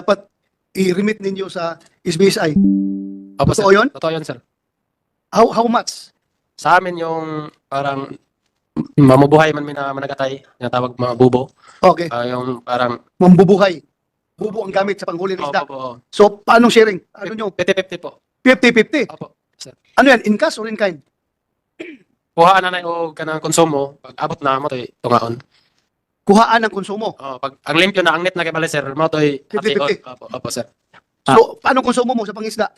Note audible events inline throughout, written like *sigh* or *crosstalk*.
dapat i-remit ninyo sa SBSI. Opo, Totoo sir. yun? Totoo yun, sir. How, how much? Sa amin yung parang mamubuhay man may na managatay, tinatawag mga bubo. Okay. Ah, yung parang Mambubuhay. Bubo ang gamit sa panghuli ng isda. Opo, opo. So, paano sharing? Ano nyo? 50-50 po. 50-50. Opo, sir. Ano yan? In cash or in kind? Kuhaan na na o kanang konsumo, pag abot na mo to'y tungaon. Kuhaan ng konsumo. Oh, pag ang limpyo na ang net na kay sir, mo to'y 50-50. Opo, opo, sir. So, paano konsumo mo sa pangisda?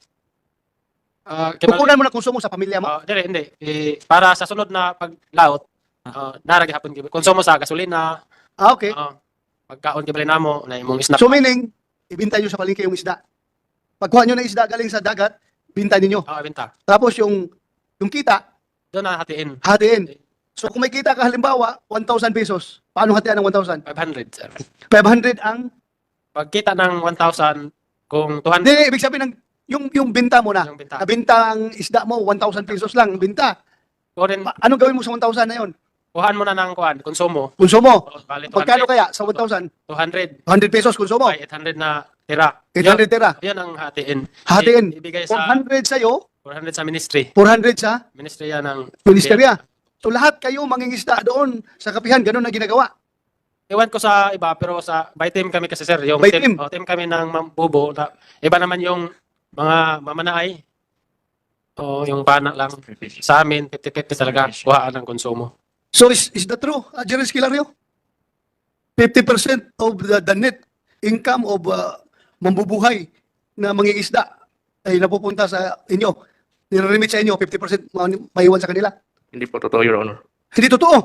Ah, kay Kukunan mo na konsumo sa pamilya mo? Ah, dire, hindi. Eh, para sa sunod na paglaot, uh, naragi hapon gyud. Konsumo sa gasolina, Ah, okay. ah, pagkaon gyud namo na imong snap. So, meaning, ibinta nyo sa palengke yung isda. Pagkuha nyo ng isda galing sa dagat, binta ninyo. Ah, benta. Tapos yung yung kita, Doon na hatiin. hatiin. So kung may kita ka halimbawa, 1,000 pesos. Paano hatian ng 1,000? 500, sir. 500 ang... Pagkita ng 1,000, kung 200 Hindi, ibig sabihin ng yung, yung binta mo na. yung benta. Nabinta ang isda mo, 1,000 pesos lang, binta. Kunin, Pa- Anong gawin mo sa 1,000 na yon? kuhan mo na ng kuhan, konsumo. Konsumo. Oh, Bali, 200, Magkano kaya sa 1,000? 200. 100 pesos konsumo. Ay, 800 na tira. 800 tira. Yun ang hatiin. Hatiin. I- ibigay sa 400 sa'yo, 400 sa ministry. 400 sa Ministry yan ng... ministerya. So lahat kayo mangingisda doon sa kapihan, ganun na ginagawa. Iwan ko sa iba, pero sa by team kami kasi sir, yung By team, team? oh, team kami ng Ma'am bubo, na, iba naman yung mga mamanaay. O yung pana lang. Sa amin, 50-50 talaga, kuhaan ng konsumo. So is, is that true, uh, Jerry Esquilario? 50% of the, the net income of uh, mambubuhay na mangingisda ay napupunta sa inyo. Nire-remit sa inyo, 50% ma- maiwan sa kanila. Hindi po totoo, Your Honor. Hindi totoo.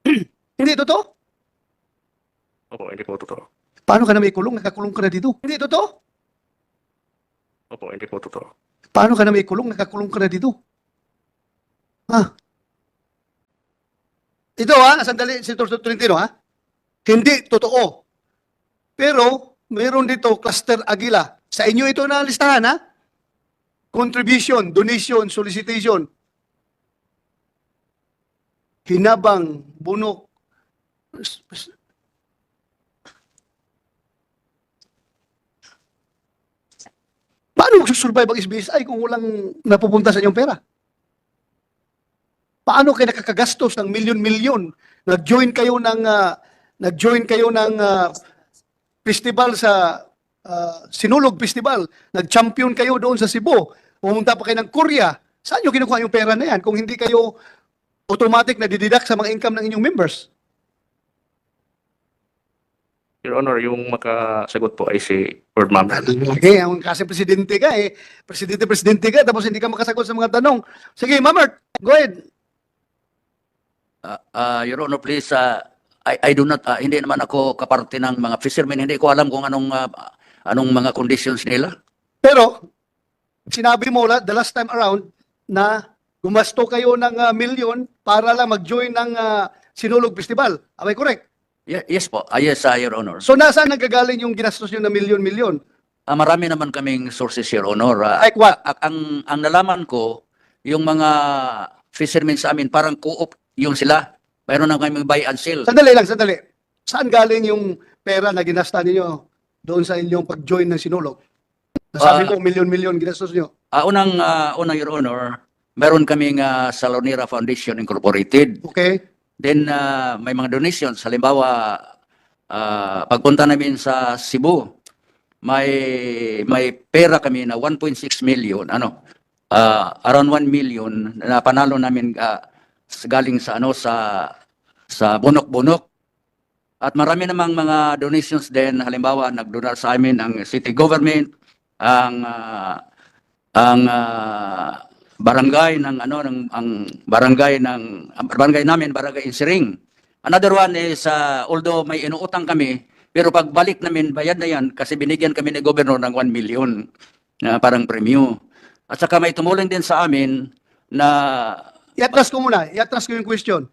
*clears throat* Hindi totoo. Opo, hindi po totoo. Paano ka na may kulong? Nakakulong ka na dito. Hindi totoo. Opo, hindi po totoo. Paano ka na may kulong? Nakakulong ka na dito. Ha? Ito ha, sandali, Senator Tolentino ha. Hindi totoo. Pero, mayroon dito, Cluster Aguila. Sa inyo ito na listahan ha. Contribution, donation, solicitation. Hinabang, bunok. Paano magsusurvive ang SBSI kung walang napupunta sa inyong pera? Paano kayo nakakagastos ng milyon-milyon? Nag-join kayo ng ah, nag-join kayo ng ah, festival sa ah, Sinulog Festival. Nag-champion kayo doon sa Cebu. Pumunta pa kayo ng Korea. Saan nyo kinukuha yung pera na yan kung hindi kayo automatic na dididak sa mga income ng inyong members? Your Honor, yung makasagot po ay si Lord Mamran. Okay, ang kasi presidente ka eh. Presidente-presidente ka tapos hindi ka makasagot sa mga tanong. Sige, Mamert, go ahead. Uh, uh, Your Honor, please, uh, I, I do not, uh, hindi naman ako kaparte ng mga fishermen. Hindi ko alam kung anong, uh, anong mga conditions nila. Pero, sinabi mo la, the last time around na gumasto kayo ng ah, milyon para lang mag-join ng ah, Sinulog Festival. Am I correct? Ye- yes po, uh, yes, uh, Your Honor. So, nasaan nagagaling yung ginastos nyo na milyon-milyon? Uh, marami naman kaming sources, Your Honor. Uh, Like what? a- ang, ang nalaman ko, yung mga fishermen sa amin, parang co-op yung sila. Mayroon na kaming buy and sell. Sandali lang, sandali. Saan galing yung pera na ginasta ninyo doon sa inyong pag-join ng Sinulog? Nasabi Ah. mo, milyon-milyon ginastos nyo. Uh, unang, uh, unang, Your Honor, meron kaming uh, Salonera Foundation Incorporated. Okay? Then uh, may mga donations. Halimbawa, uh, pagpunta namin sa Cebu, may may pera kami na 1.6 million, ano, uh, around 1 million na panalo namin uh, galing sa ano sa sa bunok-bunok. At marami namang mga donations din, halimbawa nagdonar sa amin ang city government, ang ah, ang ah, barangay ng ano ng ang barangay ng ang barangay namin barangay Insiring. Another one is uh, although may inuutang kami pero pagbalik namin bayad na yan kasi binigyan kami ni governor ng 1 million na parang premyo. At saka may tumulong din sa amin na I-atras ko muna. I-atras ko yung question.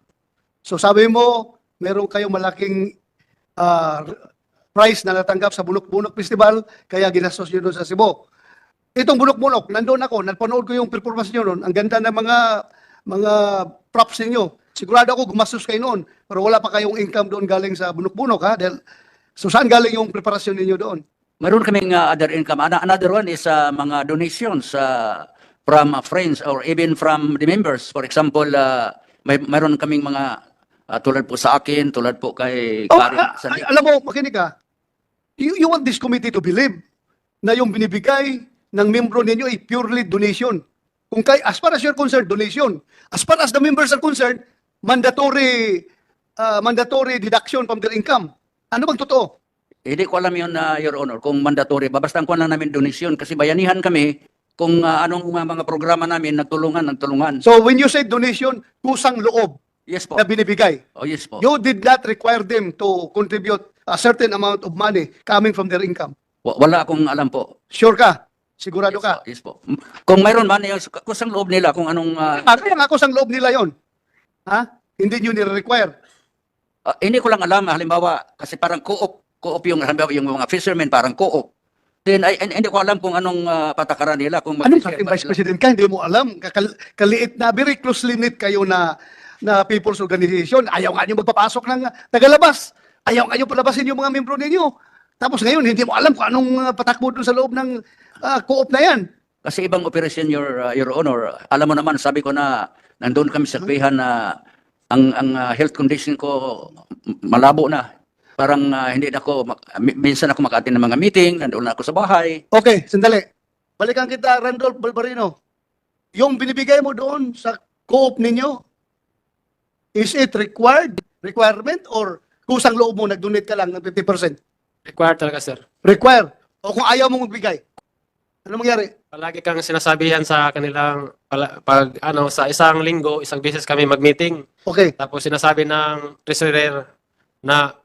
So sabi mo, meron kayong malaking ah, prize na natanggap sa Bulok-Bulok Festival, kaya ginastos nyo doon sa Cebu. Itong Bulok-Bulok, nandoon ako, napanood ko yung performance nyo noon. Ang ganda ng mga mga props ninyo. Sigurado ako gumastos kayo noon, pero wala pa kayong income doon galing sa Bulok-Bulok, ha? Dahil, so saan galing yung preparasyon ninyo doon? Meron kaming uh, other income. Ano- Another one is uh, mga donations uh, from uh, friends or even from the members. For example, uh, may meron kaming mga uh, tulad po sa akin, tulad po kay Oh, Karen Sandy. ah, alam mo, makinig ka. You, you want this committee to believe na yung binibigay ng membro ninyo ay purely donation. Kung kay, as far as you're concerned, donation. As far as the members are concerned, mandatory ah, mandatory deduction from their income. Ano bang totoo? Hindi ko alam yun, uh, Your Honor, kung mandatory. Babastan ko lang namin donation kasi bayanihan kami kung uh, anong uh, mga programa namin nagtulungan, nagtulungan. So when you say donation, kusang loob Yes po. na binibigay. Oh, yes po. You did not require them to contribute a certain amount of money coming from their income. Wa- Wala akong alam po. Sure ka? Sigurado Yes ka? po, Yes po. Kung mayroon man, yung kusang loob nila kung anong... uh, Ah, kaya nga kusang loob nila yon. Ha? Hindi nyo nire-require. uh, hindi ko lang alam, halimbawa, kasi parang co-op, co-op yung, halimbawa, yung mga fishermen, parang co-op. Then, ay, hindi ko alam kung anong uh, patakaran nila. Kung Anong dating vice president ka? Hindi mo alam. Kakal- kaliit na, very closely knit kayo na na people's organization. Ayaw nga nyo magpapasok ng tagalabas. Ayaw nga nyo palabasin yung mga membro ninyo. Tapos ngayon, hindi mo alam kung anong uh, patakbo dun sa loob ng uh, co-op na yan. Kasi ibang operation, Your, uh, Your Honor. Alam mo naman, sabi ko na nandun kami sa pihan na ang, ang uh, health condition ko malabo na. Parang uh, hindi na ako, minsan ako maka ng mga meeting, nandun na ako sa bahay. Okay, sandali. Balikan kita, Randolph Balbarino. Yung binibigay mo doon sa co-op ninyo, is it required, requirement, or kusang loob mo, nag-donate ka lang ng 50%? Required talaga, sir. Require. O kung ayaw mong magbigay, ano mangyari? Palagi kang sinasabihan sa kanilang pala- pag ano sa isang linggo, isang beses kami mag-meeting. Okay. Tapos sinasabi ng treasurer na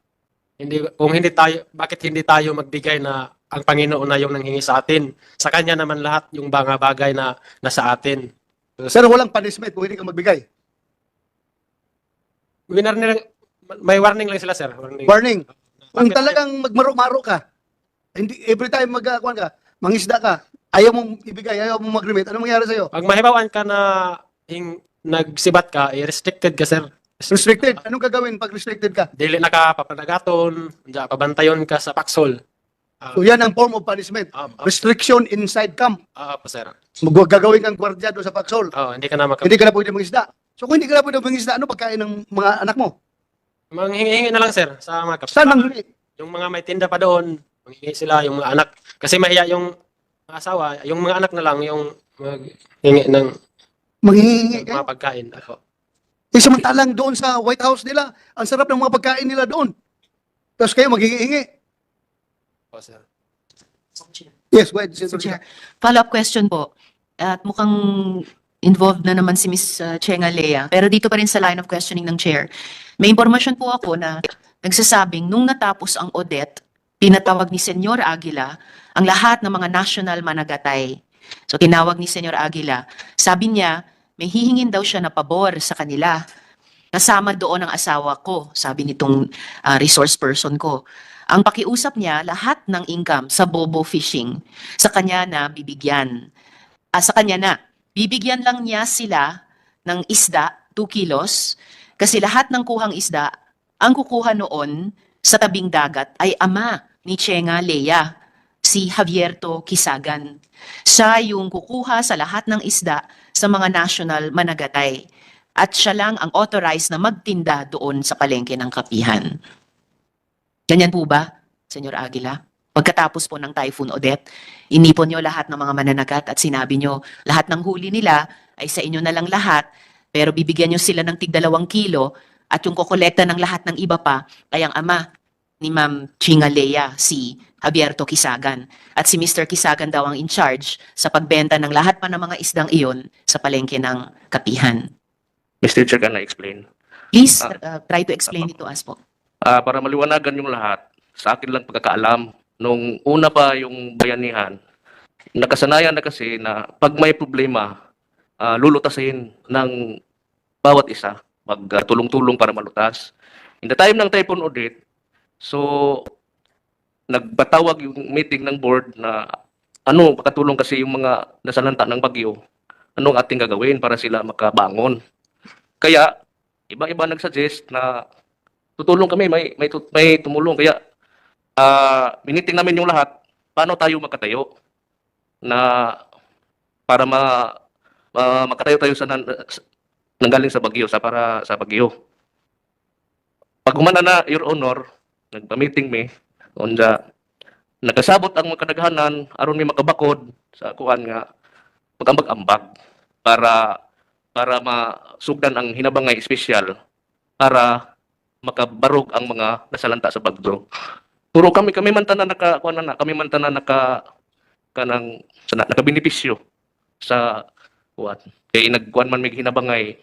hindi kung hindi tayo bakit hindi tayo magbigay na ang Panginoon na yung nanghingi sa atin. Sa kanya naman lahat yung mga bagay na nasa atin. Pero walang punishment kung hindi ka magbigay. Winarning, may warning lang sila, sir. Warning. Warning. Kung Bakit- talagang magmaro-maro ka, hindi every time magkakuan ka, mangisda ka, ayaw mong ibigay, ayaw mong mag-remit, ano mangyari sa'yo? Pag mahibawan ka na hing, nagsibat ka, eh, restricted ka, sir. Restricted. Anong gagawin pag restricted ka? Dili na ka papanagaton, pabantayon ka sa paksol. So yan ang form of punishment. Ah, ah, Restriction inside camp. ah, po, sir. Mag- Gagawin kang gwardiya doon sa paksol. Oh, hindi ka na maka- Hindi ka na pwede mangisda. So kung hindi ka na pwede mangisda, ano pagkain ng mga anak mo? Manghingi-hingi na lang, sir, sa mga Saan kapitbahay. mang Yung mga may tinda pa doon, manghingi sila, yung mga anak. Kasi mahiya yung mga asawa, yung mga anak na lang, yung maghingi ng manghihingi kayo? mga pagkain. Ako. Eh, samantalang doon sa White House nila, ang sarap ng mga pagkain nila doon. Tapos kayo maghihingi. Po, sir. Yes, go ahead. Mr. Chair. Follow-up question po. At mukhang involved na naman si Ms. uh, Chenga Lea. Pero dito pa rin sa line of questioning ng chair. May impormasyon po ako na nagsasabing nung natapos ang audit, pinatawag ni Senyor Aguila ang lahat ng mga national managatay. So tinawag ni Senyor Aguila. Sabi niya, may hihingin daw siya na pabor sa kanila. Kasama doon ang asawa ko, sabi nitong ah, resource person ko. Ang pakiusap niya, lahat ng income sa bobo fishing, sa kanya na bibigyan. Ah, sa kanya na, bibigyan lang niya sila ng isda, 2 kilos, kasi lahat ng kuhang isda, ang kukuha noon sa tabing dagat ay ama ni Chenga Lea, si Javierto Kisagan. Siya yung kukuha sa lahat ng isda sa mga national managatay. At siya lang ang authorized na magtinda doon sa palengke ng kapihan. Ganyan po ba, Senyor Aguila? Pagkatapos po ng typhoon Odette, inipon nyo lahat ng mga mananagat at sinabi nyo, lahat ng huli nila ay sa inyo na lang lahat, pero bibigyan nyo sila ng tigdalawang kilo at yung kokolekta ng lahat ng iba pa ay ang ama ni Ma'am Chingalea, si Javierto Kisagan. At si Mr. Kisagan daw ang in charge sa pagbenta ng lahat pa ng mga isdang iyon sa palengke ng kapihan. Mr. Chair, can I explain? Please, Ah. uh, try to explain it to us po. Ah, para maliwanagan yung lahat, sa akin lang pagkakaalam, nung una pa yung bayanihan, nakasanayan na kasi na pag may problema, ah, lulutasin ng bawat isa, magtulong-tulong para malutas. In the time ng typhoon audit, so nagpatawag yung meeting ng board na ano, pakatulong kasi yung mga nasalanta ng bagyo, anong ating gagawin para sila makabangon. Kaya, iba-iba nagsuggest na tutulong kami, may may, may tumulong kaya ah miniting namin yung lahat. paano tayo makatayo na para ma, ma makatayo tayo sa nan, nanggaling sa Bagyo sa para sa Bagyo. Pag humana na your honor, nagpa-meeting mi onda nakasabot ang mga kadaghanan aron mi makabakod sa kuan nga magambag-ambag para para masugdan ang hinabangay espesyal para makabarog ang mga nasalanta sa Bagyo. Puro kami kami man tanan naka kuan na kami man tanan naka kanang sa nakabenepisyo sa kuan. Kay nagkuan man may hinabangay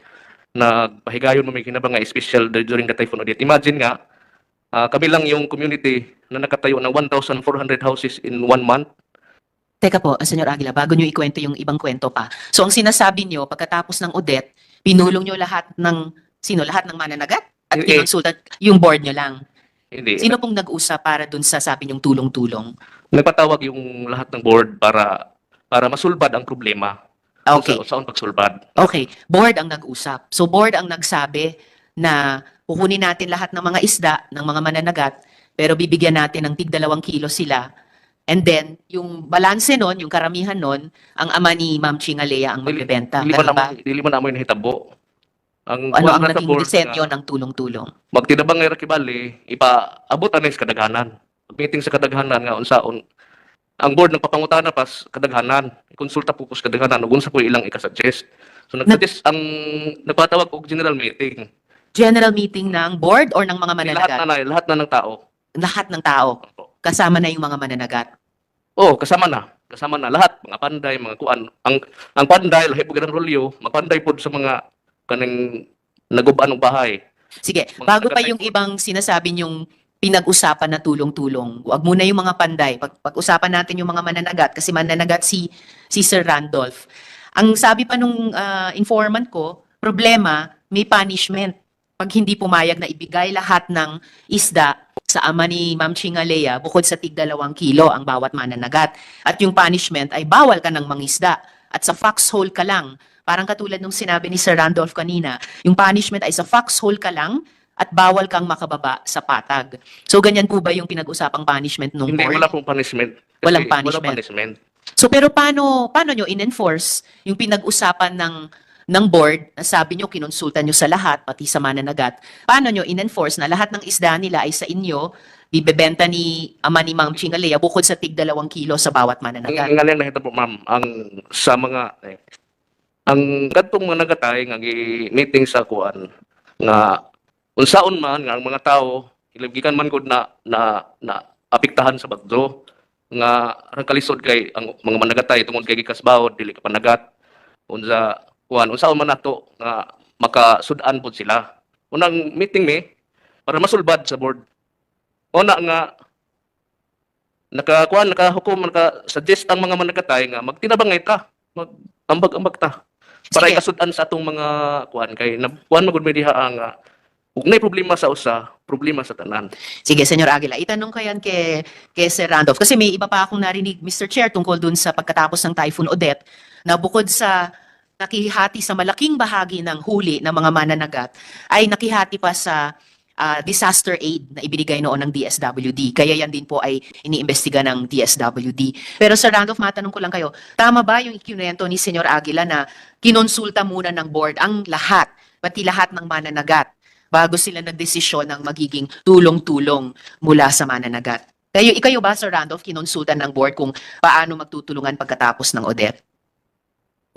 nagpahigayon mo may hinabangay special during the typhoon audit. Imagine nga ah, kami lang yung community na nakatayo ng 1,400 houses in one month. Teka po, Senyor Aguila, bago nyo ikwento yung ibang kwento pa. So ang sinasabi nyo, pagkatapos ng audit, pinulong nyo lahat ng, sino, lahat ng mananagat? At Eh, eh. kinonsulta, yung board nyo lang. Hindi. Sino pong nag-usap para dun sa sabi nyong tulong-tulong? Nagpatawag yung lahat ng board para para masulbad ang problema. Okay. Sa, saan pagsulbad. Okay, board ang nag-usap. So board ang nagsabi na kukunin natin lahat ng mga isda, ng mga mananagat, pero bibigyan natin ng tig dalawang kilo sila. And then, yung balanse nun, yung karamihan nun, ang ama ni Ma'am Chingalea ang Dili- magbebenta. Dili Ganun ba? na dili man na mo nahitabo. Ang Ano ang naging disenyo ng tulong-tulong? magtinabang nga rakibali, ipaabot sa kadaghanan. Meeting sa kadaghanan nga unsaon ang board nagpapangutana pas kadaghanan. Konsulta po sa kadaghanan ug unsa po ilang ikasuggest. So nagsuggest ang nagpatawag og general meeting. General meeting ng board or ng mga Lahat mananagat? na, na lahat na ng tao. Lahat ng tao. Kasama na yung mga mananagat. Oh, kasama na. Kasama na lahat, mga panday, mga kuan. Ang ang panday lahi po ganang rolyo, mapanday pod sa mga kanang naguban ng bahay. Sige, Mga bago pa yung ibang sinasabi yung pinag-usapan na tulong-tulong. Huwag muna yung mga panday. Pag, pag-usapan natin yung mga mananagat kasi mananagat si si Sir Randolph. Ang sabi pa nung ah, informant ko, problema, may punishment. Pag hindi pumayag na ibigay lahat ng isda sa ama ni Ma'am Chingalea bukod sa tig dalawang kilo ang bawat mananagat. At yung punishment ay bawal ka ng mangisda at sa foxhole ka lang. Parang katulad nung sinabi ni Sir Randolph kanina, yung punishment ay sa foxhole ka lang at bawal kang makababa sa patag. So ganyan po ba yung pinag-usapang punishment nung Hindi board? wala pong punishment. Kasi Walang Wala punishment. punishment. So pero paano paano nyo in-enforce yung pinag-usapan ng ng board na sabi nyo kinonsulta nyo sa lahat pati sa mananagat. Paano nyo in-enforce na lahat ng isda nila ay sa inyo bibebenta ni ama ni Ma'am Chingalea bukod sa tig dalawang kilo sa bawat Ang mananagat. ang ngalan na po ma'am, ang sa mga eh, ang kadtong mga nagatay nga gi-meeting sa kuan nga unsaon man nga ang mga tao ilagikan man gud na na na apektahan sa bagyo nga kalisod kay ang mga managatay tungod kay gikasbawod dili ka panagat. Unsa kuan unsaon man nato nga makasud-an pod sila. Unang meeting mi para masulbad sa board. Una nga nakakuan nakahukom naka suggest ang mga managatay nga magtinabangay ta mag-ambag-ambag ta para ikasud-an sa atong mga kuan kay kuan magud may diha nga ug nay problema sa usa problema sa tanan Sige, Senyor Aguila, itanong ko yan kay, kay Sir Randolph. Kasi may iba pa akong narinig, Mr. Chair, tungkol dun sa pagkatapos ng Typhoon Odette, na bukod sa nakihati sa malaking bahagi ng huli ng mga mananagat, ay nakihati pa sa ah, disaster aid na ibinigay noon ng DSWD. Kaya yan din po ay iniimbestiga ng DSWD. Pero Sir Randolph, matanong ko lang kayo, tama ba yung ikinwento ni Senyor Aguila na kinonsulta muna ng board ang lahat, pati lahat ng mananagat, bago sila nagdesisyon ng magiging tulong-tulong mula sa mananagat. Kayo, ikayo ba, Sir Randolph, kinonsultan ng board kung paano magtutulungan pagkatapos ng Odette?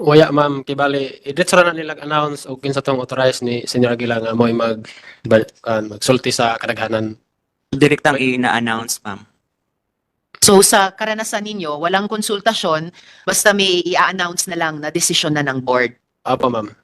Waya ma'am, kibali, i-dito na nilag announce o kinsa tong authorize ni Senior Aguila nga mo mag kan, magsulti sa kadaghanan. Direktang ina-announce, ma'am. So sa karanasan ninyo, walang konsultasyon, basta may i-announce na lang na desisyon na ng board. Opo ma'am.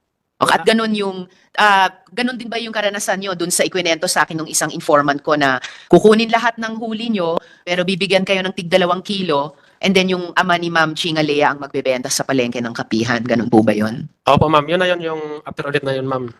Okay, at ganun yung, ah, ganun din ba yung karanasan nyo dun sa ikwento sa akin ng isang informant ko na kukunin lahat ng huli nyo, pero bibigyan kayo ng tig dalawang kilo, and then yung ama ni Ma'am Chingalea ang magbebenta sa palengke ng kapihan. Ganun po ba yon? Opo ma'am, yun na yun yung after audit na yun ma'am.